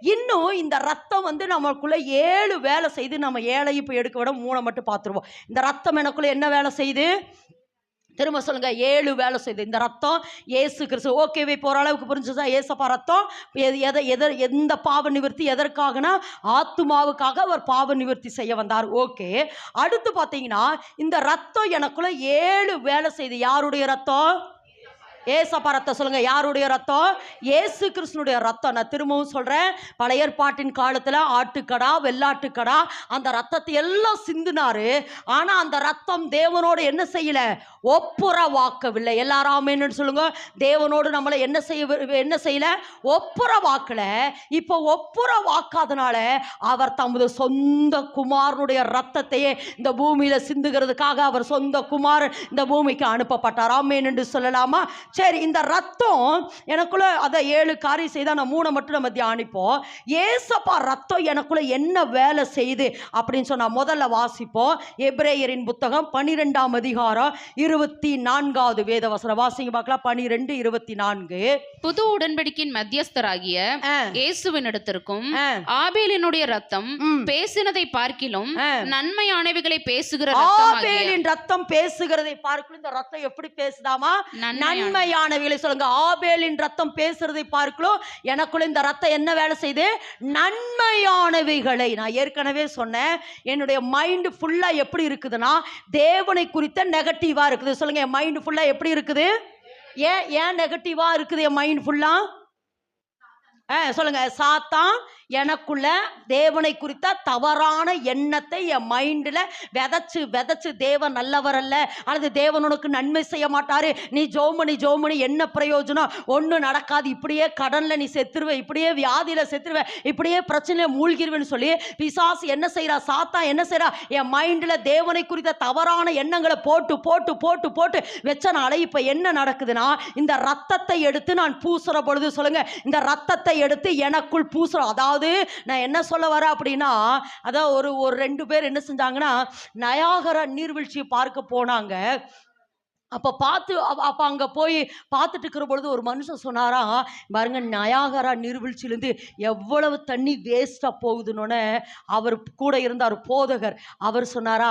இன்னும் இந்த ரத்தம் வந்து நமக்குள்ளே ஏழு வேலை செய்து நம்ம ஏழையும் இப்போ எடுக்க விட மூணை மட்டும் பார்த்துருவோம். இந்த ரத்தம் எனக்குள்ள என்ன வேலை செய்யுது? திரும்ப சொல்லுங்க ஏழு வேலை செய்யுது. இந்த ரத்தம் ஏசு கிறிஸ்து. ஓகேவே போகிற அளவுக்கு புரிஞ்சுதா? ஏசப்பா ரத்தம். எது- எதை எதர் எந்த பாவ நிவர்த்தி எதற்காகனா? ஆத்துமாவுக்காக அவர் பாவ நிவர்த்தி செய்ய வந்தார். ஓகே அடுத்து பார்த்தீங்கன்னா இந்த ரத்தம் எனக்குள்ள ஏழு வேலை செய்யுது. யாருடைய ரத்தம்? ஏசப்பா ரத்தம் சொல்லுங்க. யாருடைய ரத்தம்? ஏசு கிருஷ்ணனுடைய ரத்தம். நான் திரும்பவும் சொல்றேன். பழைய ஏற்பாட்டின் காலத்துல ஆட்டுக்கடா வெள்ளாட்டுக்கடா அந்த ரத்தத்தை எல்லாம் சிந்தினாரு. ஆனா அந்த ரத்தம் தேவனோடு என்ன செய்யல? ஒப்புரவாக்கவில்லை. எல்லாரும் ஆமென்னு சொல்லுங்க. தேவனோடு நம்மளை என்ன செய்ய என்ன செய்யல? ஒப்புரவாக்கல. இப்போ ஒப்புரவாக்காதனால அவர் தமது சொந்த குமாரனுடைய ரத்தத்தையே இந்த பூமியில சிந்துகிறதுக்காக அவர் சொந்த குமார் இந்த பூமிக்கு அனுப்பப்பட்டார். ஆமேன் என்று சொல்லலாமா? சரி இந்த ரத்தம் எனக்குள்ள அதை ஏழு காரியம் செய்தா நான் மூணை மட்டும் நம்ம தியானிப்போம். ஏசப்பா ரத்தம் எனக்குள்ள என்ன வேலை செய்யுது அப்படின்னு சொன்னா முதல்ல வாசிப்போம். எப்ரேயரின் புத்தகம் பனிரெண்டாம் அதிகாரம் இருபத்தி நான்காவது வேத வசனம் வாசிங்க பார்க்கலாம். பனிரெண்டு இருபத்தி நான்கு. புது உடன்படிக்கையின் மத்தியஸ்தராகிய இயேசுவினிடத்திற்கும் ஆபேலினுடைய ரத்தம். பேசினதை பார்க்கிலும். நன்மையானவைகளை பேசுகிற ஆபேலின் ரத்தம் பேசுகிறதை பார்க்கலும் இந்த ரத்தம் எப்படி பேசுதாமா? நன்மையான- நன்மையானவைகளை சொல்லுங்க ஆபேலின் ரத்தம் பேசுறதை பார்க்கலாம் எனக்குள்ள இந்த ரத்தம் என்ன வேலை செய்து? நன்மையானவைகளை. நான் ஏற்கனவே சொன்னேன் என்னுடைய மைண்ட் ஃபுல்லா எப்படி இருக்குதுன்னா தேவனை குறித்த நெகட்டிவா இருக்குது. சொல்லுங்க என் மைண்ட் ஃபுல்லா எப்படி இருக்குது? ஏன் ஏன் நெகட்டிவா இருக்குது என் மைண்ட் ஃபுல்லா ஆ சொல்லுங்க சாத்தான் எனக்குள்ள தேவனை குறித்த தவறான எண்ணத்தை என் மைண்டில் விதைச்சு விதைச்சு தேவன் நல்லவர் அல்ல அல்லது தேவன் உனக்கு நன்மை செய்ய மாட்டாரு. நீ ஜோமணி ஜோமணி என்ன பிரயோஜனம்? ஒன்றும் நடக்காது. இப்படியே கடனில் நீ செத்துருவ இப்படியே வியாதியில் செத்துருவ இப்படியே பிரச்சனையில் மூழ்கிருவேன்னு சொல்லி பிசாசு என்ன செய்கிறா சாத்தா என்ன செய்கிறா என் மைண்டில் தேவனை குறித்த தவறான எண்ணங்களை போட்டு போட்டு போட்டு போட்டு வச்சனால இப்போ என்ன நடக்குதுன்னா இந்த ரத்தத்தை எடுத்து நான் பூசுகிற பொழுது சொல்லுங்கள் இந்த ரத்தத்தை எடுத்து எனக்குள் பூசுகிறோம் அதாவது நான் என்ன சொல்ல வரேன் அப்படின்னா அதான் ஒரு ஒரு ரெண்டு பேர் என்ன செஞ்சாங்கன்னா நயாகரா நீர்வீழ்ச்சியை பார்க்க போனாங்க. அப்போ பார்த்து அப்போ அங்கே போய் பார்த்துட்டு இருக்கிற பொழுது ஒரு மனுஷன் சொன்னாராம் பாருங்க நயாகரா நீர்வீழ்ச்சியிலேருந்து எவ்வளவு தண்ணி வேஸ்ட்டாக போகுதுன்னொன்னே அவர் கூட இருந்தார் போதகர். அவர் சொன்னாரா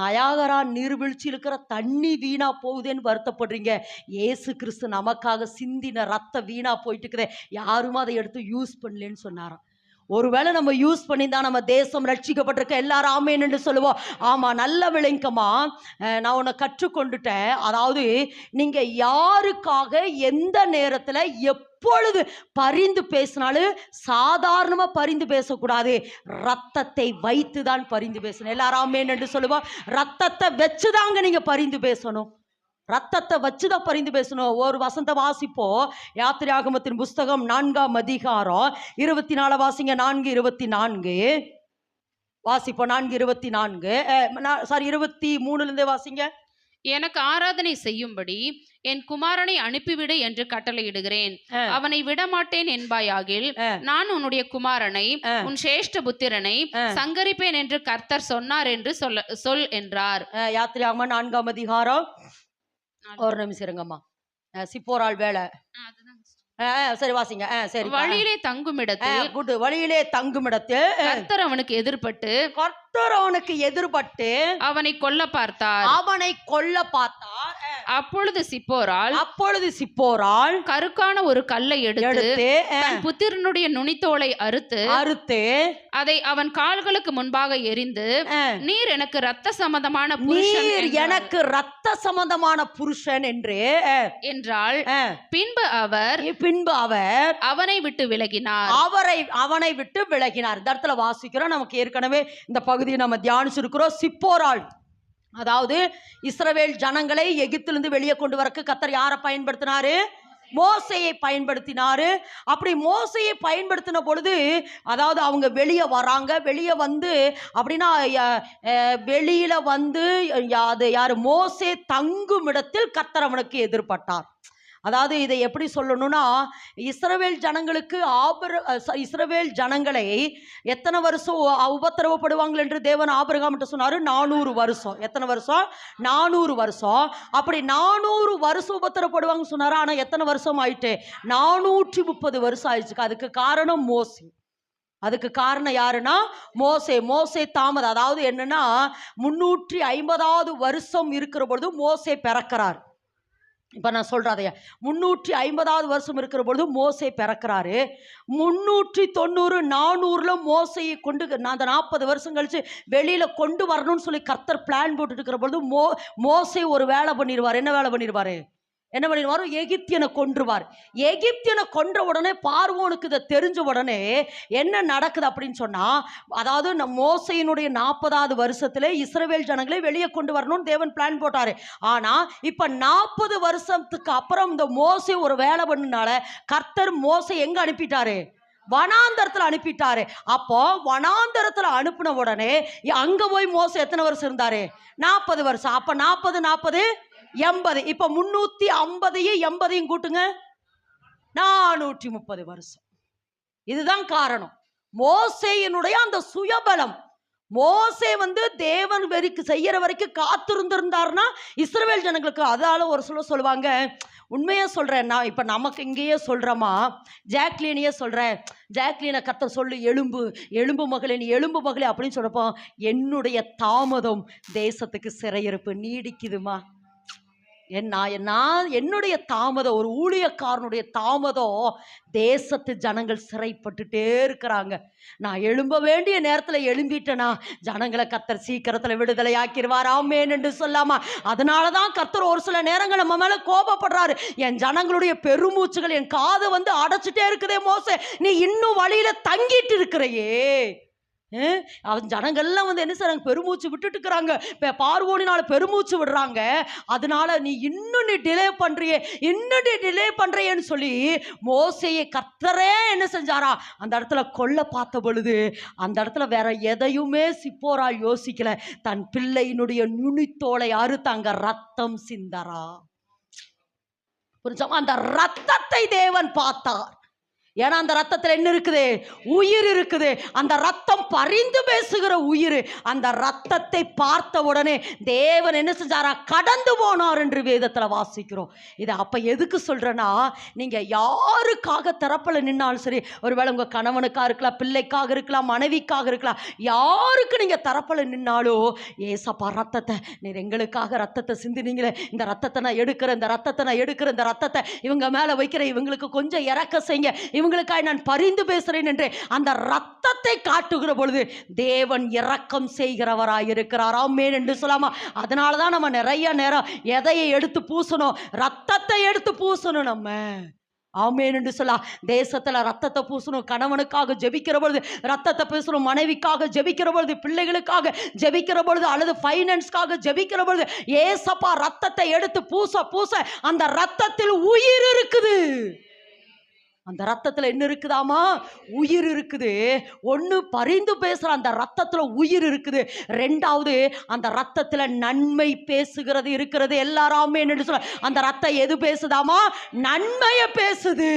நயாகரா நீர்வீழ்ச்சியில் இருக்கிற தண்ணி வீணாக போகுதேன்னு வருத்தப்படுறீங்க. ஏசு கிறிஸ்து நமக்காக சிந்தின ரத்தம் வீணாக போயிட்டு இருக்குதே. யாரும் அதை எடுத்து யூஸ் பண்ணலன்னு சொன்னாராம். ஒருவேளை நம்ம யூஸ் பண்ணி தான் நம்ம தேசம் ரட்சிக்கப்பட்டிருக்க எல்லாரும் ஆமேன்னு என்று சொல்லுவோம். ஆமாம் நல்ல விளைங்கம்மா. நான் உன்னை கற்றுக்கொண்டுட்டேன். அதாவது நீங்கள் யாருக்காக எந்த நேரத்தில் எப்பொழுது பரிந்து பேசினாலும் சாதாரணமாக பரிந்து பேசக்கூடாது. ரத்தத்தை வைத்து தான் பரிந்து பேசணும். எல்லாரும் ஆமேன்னு என்று சொல்லுவோம். ரத்தத்தை வச்சு தாங்க நீங்கள் பரிந்து பேசணும். ரத்தத்தை வச்சு தான் பரிந்து பேசணும் ஒரு வசந்த வாசிப்போம் யாத்திராகமத்தின் புஸ்தகம் நான்காம் அதிகாரம் இருபத்தி நாலு வாசிங்க நான்கு இருபத்தி நான்கு வாசிப்போம் நான்கு இருபத்தி நான்கு சாரி இருபத்தி மூணுலேருந்தே வாசிங்க எனக்கு ஆராதனை செய்யும்படி என் குமாரனை அனுப்பிவிடு என்று கட்டளையிடுகிறேன். அவனை விடமாட்டேன் என்பாயாகில். நான் உன்னுடைய குமாரனை. உன் சேஷ்ட புத்திரனை. சங்கரிப்பேன் என்று கர்த்தர் சொன்னார் என்று சொல்ல சொல் என்றார் அஹ், யாத்திராகமம் நான்காம் அதிகாரம் ஒரு நிமிஷம் இருங்கம்மா சிப்போரால் வேலை சரி வாசிங்க. சரி வழியிலே தங்கும் இடத்தில் குட். வழியிலே தங்குமிடத்து கர்த்தர் அவனுக்கு எதிர்பட்டு கர்த்தர் அவனுக்கு எதிர்பட்டு அவனை கொல்ல பார்த்தார். அவனை கொல்ல பார்த்தார். அப்பொழுது சிப்போரால் அப்பொழுது சிப்போரால் கருக்கான ஒரு கல்லை எடுத்து தன் புத்திரனுடைய நுனித்தோலை அறுத்து அறுத்து அதை அவன் கால்களுக்கு முன்பாக எரிந்து நீர் எனக்கு ரத்த சம்பந்தமான நீர். எனக்கு ரத்த சம்பந்தமான புருஷன் என்று அஹ், பின்பு அவர் பின்பு அவர் அவனை விட்டு விலகினார். அவரை அவனை விட்டு விலகினார். இந்த இடத்துல வாசிக்கிறோம். நமக்கு ஏற்கனவே இந்த பகுதியை நம்ம தியானிச்சிருக்கிறோம். சிப்போரால். அதாவது இஸ்ரவேல் ஜனங்களை எகிப்திலிருந்து வெளியே கொண்டு வரக்கு கத்தர் யாரை பயன்படுத்தினாரு? மோசையை பயன்படுத்தினாரு. அப்படி மோசையை பயன்படுத்தின பொழுது அதாவது அவங்க வெளியே வராங்க. வெளியே வந்து அப்படின்னா வெளியில வந்து அது யார்? மோசே தங்கும் இடத்தில் கத்தர் அவனுக்கு எதிர்பட்டார் அதாவது இதை எப்படி சொல்லணும்னா இஸ்ரவேல் ஜனங்களுக்கு ஆபர ச- இஸ்ரவேல் ஜனங்களை எத்தனை வருஷம் உபத்திரவப்படுவாங்கள் என்று தேவன் ஆபிரகாம்கிட்ட சொன்னார்? நானூறு வருஷம். எத்தனை வருஷம்? நானூறு வருஷம். அப்படி நானூறு வருஷம் உபத்திரப்படுவாங்கன்னு சொன்னார். ஆனால் எத்தனை வருஷம் ஆயிட்டு? நானூற்றி முப்பது வருஷம் ஆயிடுச்சு. அதுக்கு காரணம் மோசி. அதுக்கு காரணம் யாருன்னா? மோசே. மோசே தாமதம். அதாவது என்னன்னா முன்னூற்றி ஐம்பதாவது வருஷம் இருக்கிற பொழுது மோசே பிறக்கிறார். இப்போ நான் சொல்கிறேன் முந்நூற்றி ஐம்பதாவது வருஷம் இருக்கிற பொழுது மோசை பிறக்கிறாரு. முன்னூற்றி தொண்ணூறு நானூறில் மோசையை கொண்டு நான் அந்த நாற்பது வருஷம் கழித்து வெளியில் கொண்டு வரணும்னு சொல்லி கர்த்தர் பிளான் போட்டுட்டு இருக்கிற பொழுது மோ மோசை ஒரு வேலை பண்ணிடுவார். என்ன வேலை பண்ணிடுவார்? என்ன பண்ணிடுவார்? எகிப்தியனை கொன்றுவார். எகிப்தியனை கொன்ற உடனே பார்வோனுக்கு இதை தெரிஞ்ச உடனே என்ன நடக்குது அப்படின்னு சொன்னால் அதாவது நம் மோசையினுடைய நாற்பதாவது வருஷத்தில் இஸ்ரவேல் ஜனங்களை வெளியே கொண்டு வரணும்னு தேவன் பிளான் போட்டார். ஆனால் இப்போ நாற்பது வருஷத்துக்கு அப்புறம் இந்த மோசை ஒரு வேலை பண்ணனால கர்த்தர் மோசை எங்கே அனுப்பிட்டாரு? வனாந்தரத்தில் அனுப்பிட்டாரு. அப்போ வனாந்தரத்தில் அனுப்பின உடனே அங்கே போய் மோசை எத்தனை வருஷம் இருந்தாரு? நாற்பது வருஷம். அப்போ நாற்பது நாற்பது எண்பது. இப்ப முன்னூத்தி ஐம்பதையும் எண்பதையும் கூட்டுங்க. நானூற்றி முப்பது வருஷம். இதுதான் காரணம். மோசையினுடைய அந்த சுயபலம். மோசே வந்து தேவன் வெறிக்கு செய்யற வரைக்கும் காத்திருந்திருந்தாருன்னா இஸ்ரேல் ஜனங்களுக்கு அதால ஒரு சொல்ல சொல்லுவாங்க உண்மையா சொல்றேன் நான் இப்ப நமக்கு இங்கேயே சொல்றேமா ஜாக்லீனையே சொல்றேன். ஜாக்லீனை கத்த சொல்லு எலும்பு எலும்பு மகளே நீ எலும்பு மகளே அப்படின்னு சொல்றப்போ என்னுடைய தாமதம் தேசத்துக்கு சிறையிருப்பு நீடிக்குதுமா என் நான் என்னுடைய தாமதம் ஒரு ஊழியக்காரனுடைய தாமதம் தேசத்து ஜனங்கள் சிறைப்பட்டுட்டே இருக்கிறாங்க. நான் எழும்ப வேண்டிய நேரத்தில் எழும்பிட்டேனா? ஜனங்களை கத்தர் சீக்கிரத்தில் விடுதலை ஆக்கிடுவார் ஆமேன் என்று சொல்லாமா? அதனால தான் கத்தர் ஒரு சில நேரங்கள் நம்ம மேலே கோபப்படுறாரு. என் ஜனங்களுடைய பெருமூச்சுகள் என் காது வந்து அடைச்சிட்டே இருக்குதே மோசே. நீ இன்னும் வழியில் தங்கிட்டு இருக்கிறையே. அவன் ஜனங்கள்லாம் வந்து என்ன செய்றாங்க? பெருமூச்சு விட்டுட்டு இருக்கிறாங்க இப்போ பார்வோனினால பெருமூச்சு விடுறாங்க. அதனால நீ இன்னும் நீ டிலே பண்றியே இன்னும் நீ டிலே பண்றியேன்னு சொல்லி மோசையை கத்தரே என்ன செஞ்சாரா? அந்த இடத்துல கொல்ல பார்த்த பொழுது அந்த இடத்துல வேற எதையுமே சிப்போரா யோசிக்கல. தன் பிள்ளையினுடைய நுனித்தோலை அறுத்தாங்க ரத்தம் சிந்தரா. புரிஞ்சோம்? அந்த ரத்தத்தை தேவன் பார்த்தார். ஏன்னா அந்த ரத்தத்தில் என்ன இருக்குது? உயிர் இருக்குது. அந்த ரத்தம் பரிந்து பேசுகிற உயிர். அந்த ரத்தத்தை பார்த்த உடனே தேவன் என்ன செஞ்சாரா? கடந்து போனார் என்று வேதத்தில் வாசிக்கிறோம். இதை அப்போ எதுக்கு சொல்கிறேன்னா நீங்கள் யாருக்காக திறப்பில் நின்னாலும் சரி ஒருவேளை உங்கள் கணவனுக்காக இருக்கலாம் பிள்ளைக்காக இருக்கலாம் மனைவிக்காக இருக்கலாம் யாருக்கு நீங்கள் தரப்பில் நின்னாலும் ஏசப்பா ரத்தத்தை நீர் எங்களுக்காக ரத்தத்தை சிந்தினீங்களே இந்த ரத்தத்தை நான் எடுக்கிறேன் இந்த ரத்தத்தை நான் எடுக்கிறேன் இந்த ரத்தத்தை இவங்க மேலே வைக்கிறேன் இவங்களுக்கு கொஞ்சம் இறக்க செய்யுங்க இவங்களுக்காக நான் பரிந்து பேசுகிறேன் என்று அந்த ரத்தத்தை காட்டுகிற பொழுது தேவன் இரக்கம் செய்கிறவராக இருக்கிறார் ஆமேன் என்று சொல்லாமா? அதனால தான் நம்ம நிறைய நேரம் எதையை எடுத்து பூசணும்? ரத்தத்தை எடுத்து பூசணும் நம்ம. ஆமேன் என்று சொல்லா. தேசத்துல ரத்தத்தை பூசணும். கணவனுக்காக ஜெபிக்கிற பொழுது ரத்தத்தை பேசணும். மனைவிக்காக ஜெபிக்கிற பொழுது பிள்ளைகளுக்காக ஜெபிக்கிற பொழுது அல்லது ஃபைனான்ஸ்க்காக ஜெபிக்கிற பொழுது ஏசப்பா ரத்தத்தை எடுத்து பூச பூச அந்த ரத்தத்தில் உயிர் இருக்குது. அந்த ரத்தத்துல என்ன இருக்குதாமா உயிர் இருக்குது. ஒன்று பரிந்து பேசுகிற அந்த ரத்தத்துல உயிர் இருக்குது. ரெண்டாவது அந்த ரத்தத்துல நன்மை பேசுகிறது இருக்கிறது. எல்லாராமே என்னென்னு சொல்ல அந்த ரத்தம் எது பேசுதாமா நன்மையை பேசுது.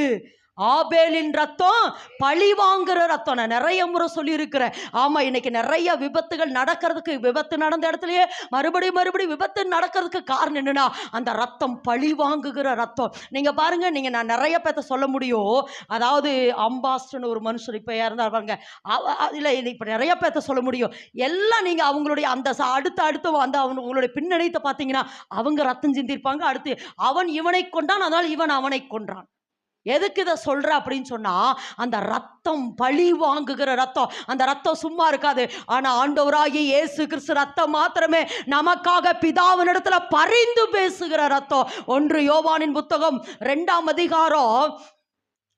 ஆபேலின் ரத்தம் பழி வாங்குற ரத்தம். நான் நிறைய முறை சொல்லியிருக்கிறேன். ஆமாம் இன்னைக்கு நிறைய விபத்துகள் நடக்கிறதுக்கு விபத்து நடந்த இடத்துலயே மறுபடியும் மறுபடியும் விபத்து நடக்கிறதுக்கு காரணம் என்னன்னா அந்த ரத்தம் பழி வாங்குகிற ரத்தம். நீங்கள் பாருங்க நீங்கள் நான் நிறைய பேர்த்த சொல்ல முடியும். அதாவது அம்பாஸ்டர்னு ஒரு மனுஷர் இப்போ இறந்தார் பாருங்க. அவ- இல்லை இது இப்போ நிறைய பேர்த்த சொல்ல முடியும். எல்லாம் நீங்கள் அவங்களுடைய அந்த அடுத்த அடுத்து அந்த அவங்க உங்களுடைய பின்னணியத்தை பார்த்தீங்கன்னா அவங்க ரத்தம் சிந்திருப்பாங்க அடுத்து அவன் இவனை கொண்டான் அதனால் இவன் அவனை கொன்றான். எதுக்கு இதை சொல்ற அப்படின்னு சொன்னா அந்த ரத்தம் பழி வாங்குகிற ரத்தம். அந்த ரத்தம் சும்மா இருக்காது. ஆனா ஆண்டவராகி இயேசு கிறிஸ்து ரத்தம் மாத்திரமே நமக்காக பிதாவினிடத்துல பரிந்து பேசுகிற ரத்தம். ஒன்று யோவானின் புத்தகம் ரெண்டாம் அதிகாரம்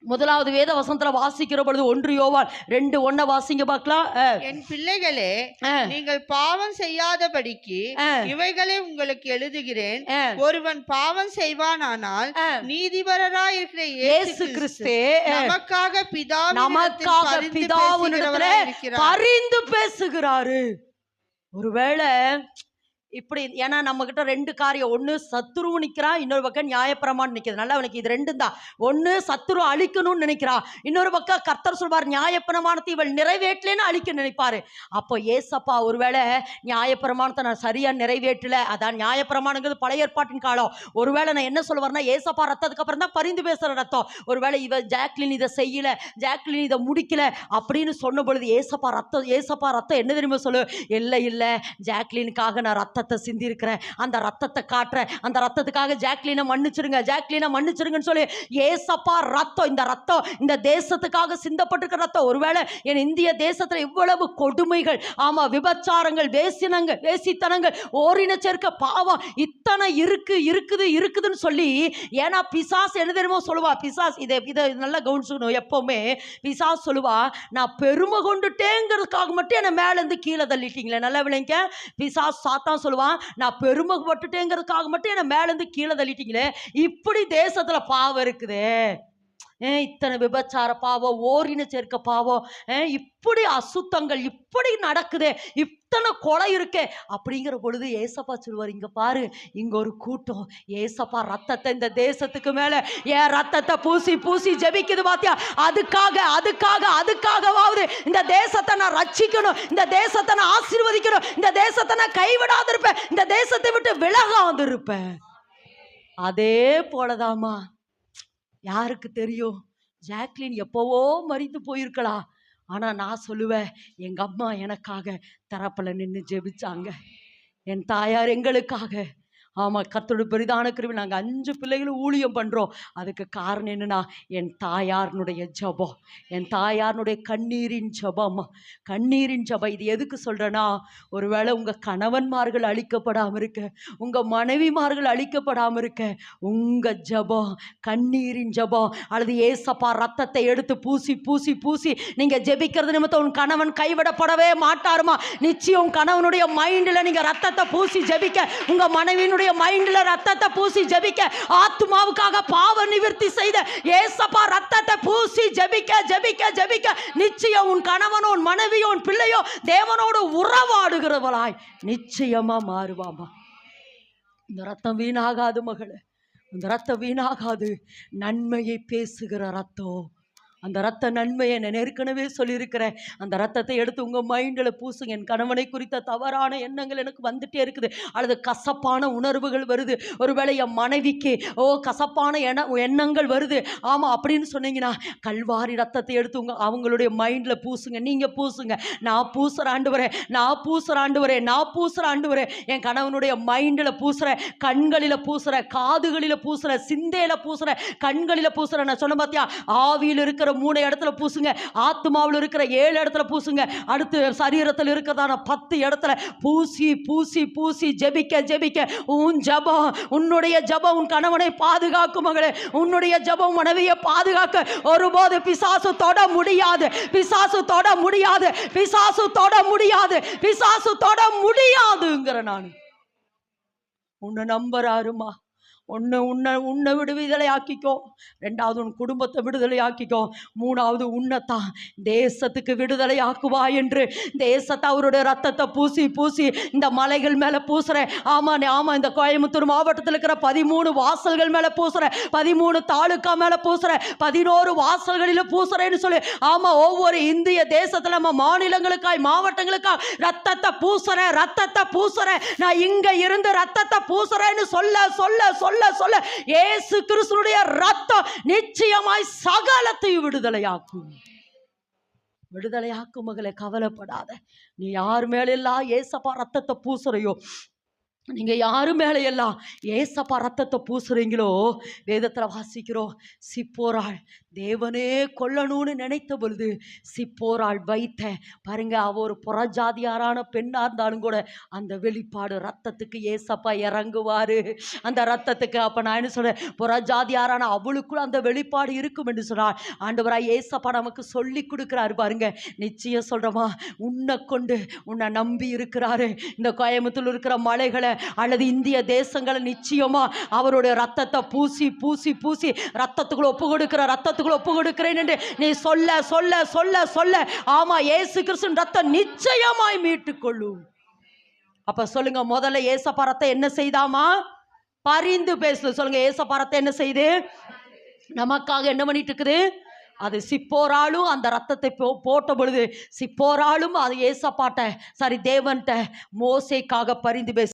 முதலாவது வேத வசனத்துல வாசிக்கிற பொழுது ஒன்று யோவான் ரெண்டு ஒன்ன வாசிங்க பார்க்கலாம். அஹ், என் பிள்ளைகளே நீங்கள் பாவம் செய்யாதபடிக்கு இவைகளை உங்களுக்கு எழுதுகிறேன். ஒருவன் பாவம் செய்வானானால் அஹ். நீதிபரராய் இருக்கிற இயேசு கிறிஸ்து நமக்காக நமக்காக பிதாவினிடத்துல பிதாவினிடத்தில் பரிந்து பேசுகிறாரு. ஒருவேளை இப்படி ஏன்னா நம்ம கிட்ட ரெண்டு காரியம். ஒன்று சத்துருவு நிற்கிறான் இன்னொரு பக்கம் நியாயப்பிரமான் நிற்கிது நல்லா அவனுக்கு இது ரெண்டும் தான். ஒன்று சத்துரு அழிக்கணும்னு நினைக்கிறான் இன்னொரு பக்கம் கர்த்தர் சொல்வார் நியாயப்பிரமாணத்தை இவள் நிறைவேற்றலேன்னு அழிக்க நினைப்பாரு. அப்போ ஏசப்பா ஒருவேளை நியாயப்பிரமாணத்தை நான் சரியாக நிறைவேற்றல அதான் நியாயப்பிரமாணங்கிறது பழைய ஏற்பாட்டின் காலம். ஒருவேளை நான் என்ன சொல்லுவார்னா ஏசப்பா ரத்தத்துக்கு அப்புறம் தான் பரிந்து பேசுகிற ரத்தம். ஒருவேளை இவ ஜாக்லின் இதை செய்யல ஜாக்லின் இதை முடிக்கல அப்படின்னு சொன்ன பொழுது ஏசப்பா ரத்தம் ஏசப்பா ரத்தம் என்ன தெரியுமா சொல்லு இல்லை இல்லை ஜாக்லினுக்காக நான் ரத்தத்தை சிந்திருக்கிறேன். அந்த ரத்தத்தை காட்டுறேன். அந்த ரத்தத்துக்காக ஜாக்லினை மன்னிச்சிருங்க. ஜாக்லினை மன்னிச்சிருங்கன்னு சொல்லி ஏசப்பா ரத்தம் இந்த ரத்தம் இந்த தேசத்துக்காக சிந்தப்பட்டிருக்கிற ரத்தம். ஒருவேளை என் இந்திய தேசத்தில் இவ்வளவு கொடுமைகள் ஆமாம் விபச்சாரங்கள் வேசினங்கள் வேசித்தனங்கள் ஓரின சேர்க்க பாவம் இத்தனை இருக்கு இருக்குது இருக்குதுன்னு சொல்லி ஏன்னா பிசாஸ் என்ன தெரியுமோ சொல்லுவா? பிசாஸ் இதை இதை நல்லா கவனிச்சுக்கணும். எப்போவுமே பிசாஸ் சொல்லுவா நான் பெருமை கொண்டுட்டேங்கிறதுக்காக மட்டும் என்னை மேலேருந்து கீழே தள்ளிட்டீங்களே. நல்லா விளைங்க பிசாஸ் சாத்தான் சொல்லுவான் நான் பெருமைப்பட்டுட்டேங்கிறதுக்காக மட்டும் என்னை மேலேருந்து கீழே தள்ளிட்டீங்களே இப்படி தேசத்துல பாவம் இருக்குதே. இத்தனை விபச்சார பாவம் ஓரின சேர்க்க பாவம் ஏன் இப்படி அசுத்தங்கள் இப்படி நடக்குதே இத்தனை கொலை இருக்கே அப்படிங்கிற பொழுது ஏசப்பா சொல்லுவார் இங்க பாரு இங்க ஒரு கூட்டம். ஏசப்பா ரத்தத்தை இந்த தேசத்துக்கு மேல ஏன் ரத்தத்தை பூசி பூசி ஜெபிக்குது பாத்தியா? அதுக்காக அதுக்காக அதுக்காகவாவது இந்த தேசத்தை நான் ரட்சிக்கணும் இந்த தேசத்தை நான் ஆசீர்வதிக்கணும் இந்த தேசத்தை நான் கைவிடாது இருப்பேன் இந்த தேசத்தை விட்டு விலகாது இருப்பேன் அதே போலதாம்மா. யாருக்கு தெரியும்? ஜாக்லின் எப்போவோ மறித்து போயிருக்கலாம் ஆனால் நான் சொல்லுவேன் எங்கள் அம்மா எனக்காக தரப்பில் நின்று ஜெபிச்சாங்க. என் தாயார் எங்களுக்காக. ஆமாம் கத்தோட பெரிதான கிருவி நாங்கள் அஞ்சு பிள்ளைகளும் ஊழியம் பண்ணுறோம் அதுக்கு காரணம் என்னன்னா என் தாயார்னுடைய ஜெபம். என் தாயார்னுடைய கண்ணீரின் ஜபம். கண்ணீரின் ஜெபம். இது எதுக்கு சொல்கிறேன்னா ஒருவேளை உங்கள் கணவன்மார்கள் அழிக்கப்படாமல் இருக்க உங்கள் மனைவிமார்கள் அழிக்கப்படாமல் இருக்க உங்கள் ஜெபம் கண்ணீரின் ஜெபம் அல்லது ஏசப்பா ரத்தத்தை எடுத்து பூசி பூசி பூசி நீங்கள் ஜெபிக்கிறது நிமித்தம் உன் கணவன் கைவிடப்படவே மாட்டாருமா? நிச்சயம் கணவனுடைய மைண்டில் நீங்கள் ரத்தத்தை பூசி ஜெபிக்க உங்கள் மனைவியினுடைய மைண்டில் ரத்தத்தை பூசி ஜபிக்க ஆத்மாவுக்காக பாவ நிவர்த்தி செய்த ஏசப்பா ரத்தத்தை பூசி ஜெபிக்க ஜெபிக்க ஜெபிக்க நிச்சயம் உன் கணவனோ உன் மனைவியோ உன் பிள்ளையோ தேவனோடு உறவாடுகிறவளாய். நிச்சயமா மாறுவாமா இந்த ரத்தம் வீணாகாது மகளே. இந்த ரத்தம் வீணாகாது. நன்மையை பேசுகிற ரத்தம். அந்த ரத்த நன்மையை நான் ஏற்கனவே சொல்லியிருக்கிறேன் அந்த ரத்தத்தை எடுத்து உங்கள் மைண்டில் பூசுங்க என் கணவனை குறித்த தவறான எண்ணங்கள் எனக்கு வந்துட்டே இருக்குது. அல்லது கசப்பான உணர்வுகள் வருது. ஒருவேளை என் மனைவிக்கு ஓ கசப்பான எண்ண எண்ணங்கள் வருது. ஆமாம் அப்படின்னு சொன்னீங்கன்னா கல்வாரி ரத்தத்தை எடுத்து உங்கள் அவங்களுடைய மைண்டில் பூசுங்க. நீங்கள் பூசுங்க. நான் பூசுகிற ஆண்டு வரேன் நான் பூசுகிற ஆண்டு வரேன் நான் பூசுகிற ஆண்டு வரேன் என் கணவனுடைய மைண்டில் பூசுகிறேன் கண்களில் பூசுகிறேன் காதுகளில் பூசுகிறேன் சிந்தையில் பூசுகிறேன் கண்களில் பூசுகிறேன் நான் சொன்ன பார்த்தியா ஆவியில் இருக்கிற மூணு இடத்துல பூசுங்க. ஆத்மாவில் இருக்கிற ஏழு இடத்துல பூசுங்க. அடுத்து சரீரத்தில் இருக்கிறதான பத்து இடத்துல பூசி பூசி பூசி ஜெபிக்க ஜெபிக்க. உன் ஜபம் உன்னுடைய ஜெபம் உன் கணவனை பாதுகாக்கும் மகளே. உன்னுடைய ஜெபம் மனைவியை பாதுகாக்க. ஒருபோது பிசாசு தொட முடியாது. பிசாசு தொட முடியாது. பிசாசு தொட முடியாது. பிசாசு தொட முடியாதுங்கிற நான். உன்னை நம்புறாருமா? ஒன்று உன்னை உன்னை விடுதலை ஆக்கிக்கோ ரெண்டாவது உன் குடும்பத்தை விடுதலை ஆக்கிக்கோ மூணாவது உன்னைத்தான் தேசத்துக்கு விடுதலை ஆக்குவா என்று. தேசத்தை அவருடைய ரத்தத்தை பூசி பூசி இந்த மலைகள் மேலே பூசுகிறேன் ஆமாம் ஆமாம் இந்த கோயம்புத்தூர் மாவட்டத்தில் இருக்கிற பதிமூணு வாசல்கள் மேலே பூசுகிறேன் பதிமூணு தாலுக்கா மேலே பூசுகிறேன் பதினோரு வாசல்களில் பூசுகிறேன்னு சொல்லி ஆமாம் ஒவ்வொரு இந்திய தேசத்தில் நம்ம மாநிலங்களுக்காய் மாவட்டங்களுக்காய் ரத்தத்தை பூசுகிறேன் ரத்தத்தை பூசுகிறேன் நான் இங்கே இருந்து ரத்தத்தை பூசுகிறேன்னு சொல்ல சொல்ல சொல்ல சொல்ல ஏசு கிறிஸ்துடைய ரத்தம் நிச்சயமாய் சகலத்தையும் விடுதலையாக்கும். விடுதலையாக்கும் மகளே கவலைப்படாத. நீ யார் மேலெல்லாம் ஏசப்பா ரத்தத்தை பூசுறையோ நீங்கள் யாரும் மேலையெல்லாம் ஏசப்பா ரத்தத்தை பூசுறீங்களோ? வேதத்தில் வாசிக்கிறோம் சிப்போராள் தேவனே கொல்லணும்னு நினைத்த பொழுது சிப்போராள் வைத்த பாருங்க அவ ஒரு புறஜாதியாரான பெண்ணாக இருந்தாலும் கூட அந்த வெளிப்பாடு ரத்தத்துக்கு ஏசப்பா இறங்குவார். அந்த ரத்தத்துக்கு அப்போ நான் என்ன சொல்கிறேன் புறஜாதியாரான அவளுக்குள்ள அந்த வெளிப்பாடு இருக்கும் என்று சொன்னாள் ஆண்டவராய் ஏசப்பா நமக்கு சொல்லி கொடுக்குறாரு பாருங்க. நிச்சயம் சொல்கிறோமா உன்னை கொண்டு உன்னை நம்பி இருக்கிறாரு. இந்த கோயம்புத்தூர் இருக்கிற மலைகளை அல்லது இந்திய தேசங்களை நிச்சயமா அவருடைய ரத்தத்தை பூசி பூசி பூசி ரத்தத்துக்குள்ள ஒப்பு கொடுக்கிற ரத்தத்துக்குள்ள ஒப்பு கொடுக்கிறேன் என்று நீ சொல்ல சொல்ல சொல்ல சொல்ல ஆமா ஏசு கிறிஸ்துவின் ரத்தம் நிச்சயமாய் மீட்டுக்கொள்ளும். அப்ப சொல்லுங்க முதல்ல ஏசப்பாரத்தை என்ன செய்தாமா? பரிந்து பேசு சொல்லுங்க ஏசப்பாரத்தை என்ன செய்து? நமக்காக என்ன பண்ணிட்டு இருக்குது அது சிப்போராலும் அந்த ரத்தத்தை போ- போட்ட பொழுது சிப்போராலும் அது ஏசப்பாட்ட சாரி தேவன்கிட்ட மோசைக்காக பரிந்து பேச